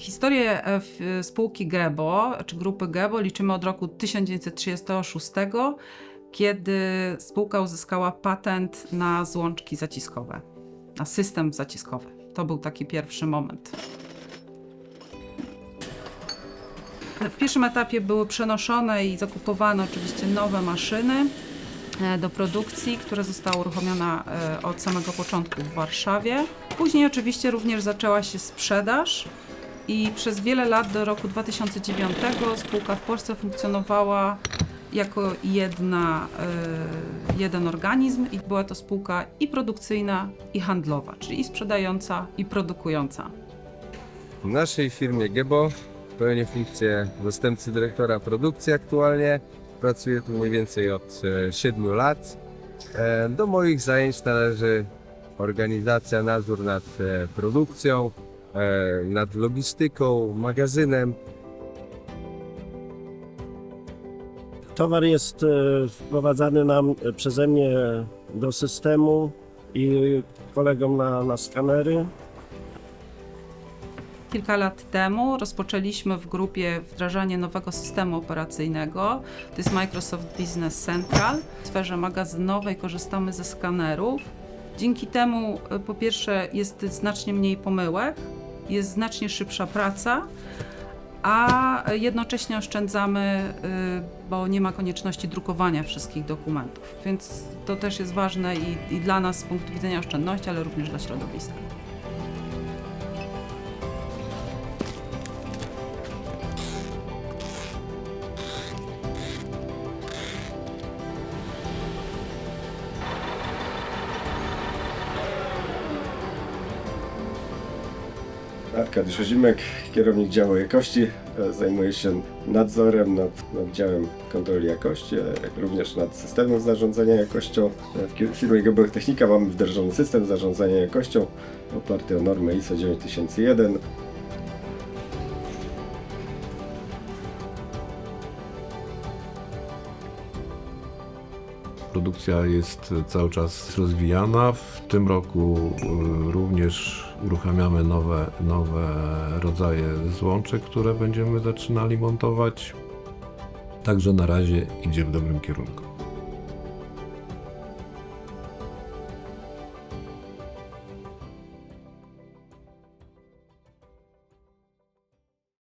Historię e, f- spółki Gebo, czy grupy Gebo liczymy od roku 1936, kiedy spółka uzyskała patent na złączki zaciskowe, na system zaciskowy. To był taki pierwszy moment. W pierwszym etapie były przenoszone i zakupowane oczywiście nowe maszyny e, do produkcji, która została uruchomiona e, od samego początku w Warszawie. Później oczywiście również zaczęła się sprzedaż i przez wiele lat do roku 2009 spółka w Polsce funkcjonowała jako jedna, e, jeden organizm i była to spółka i produkcyjna, i handlowa, czyli i sprzedająca, i produkująca. W naszej firmie Gebo pełnię funkcję zastępcy dyrektora produkcji aktualnie. Pracuję tu mniej więcej od e, 7 lat. E, Do moich zajęć należy organizacja, nadzór nad e, produkcją, e, nad logistyką, magazynem. Towar jest e, wprowadzany nam e, przeze mnie do systemu i kolegom na, na skanery. Kilka lat temu rozpoczęliśmy w grupie wdrażanie nowego systemu operacyjnego. To jest Microsoft Business Central. W sferze magazynowej korzystamy ze skanerów. Dzięki temu, e, po pierwsze, jest znacznie mniej pomyłek, jest znacznie szybsza praca, a jednocześnie oszczędzamy, y, bo nie ma konieczności drukowania wszystkich dokumentów. Więc to też jest ważne i, i dla nas z punktu widzenia oszczędności, ale również dla środowiska. Arkadiusz Ozimek, kierownik działu jakości. E, Zajmuję się nadzorem nad, nad działem kontroli jakości, e, jak również nad systemem zarządzania jakością. E, W firmie Gebeck Technika mamy wdrożony system zarządzania jakością oparty o normę ISO 9001. Produkcja jest cały czas rozwijana. W tym roku y, również uruchamiamy nowe, nowe rodzaje złączek, które będziemy zaczynali montować. Także na razie idzie w dobrym kierunku.